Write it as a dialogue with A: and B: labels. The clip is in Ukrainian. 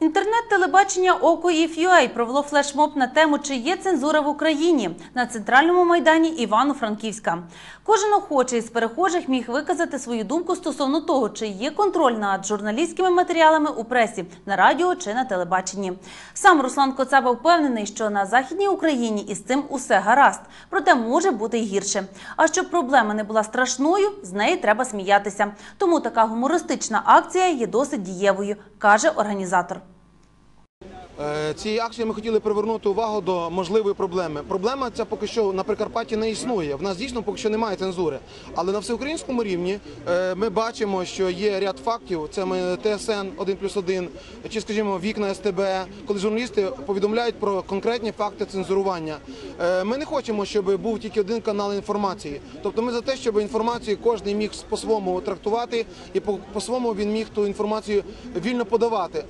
A: Інтернет-телебачення Око «ІФЮА» провело флешмоб на тему «Чи є цензура в Україні» на центральному майдані Івано-Франківська. Кожен охочий із перехожих міг виказати свою думку стосовно того, чи є контроль над журналістськими матеріалами у пресі, на радіо чи на телебаченні. Сам Руслан Коцаба впевнений, що на західній Україні із цим усе гаразд, проте може бути й гірше. А щоб проблема не була страшною, з неї треба сміятися. Тому така гумористична акція є досить дієвою, каже організатор.
B: Е, Цією акцією ми хотіли привернути увагу до можливої проблеми. Проблема ця поки що на Прикарпатті не існує. В нас дійсно поки що немає цензури. Але на всеукраїнському рівні е, ми бачимо, що є ряд фактів. Це ми ТСН 1 плюс 1, чи, скажімо, вікна СТБ, коли журналісти повідомляють про конкретні факти цензурування. Е, Ми не хочемо, щоб був тільки один канал інформації. Тобто ми за те, щоб інформацію кожен міг по-своєму трактувати і по-своєму він міг ту інформацію вільно подавати.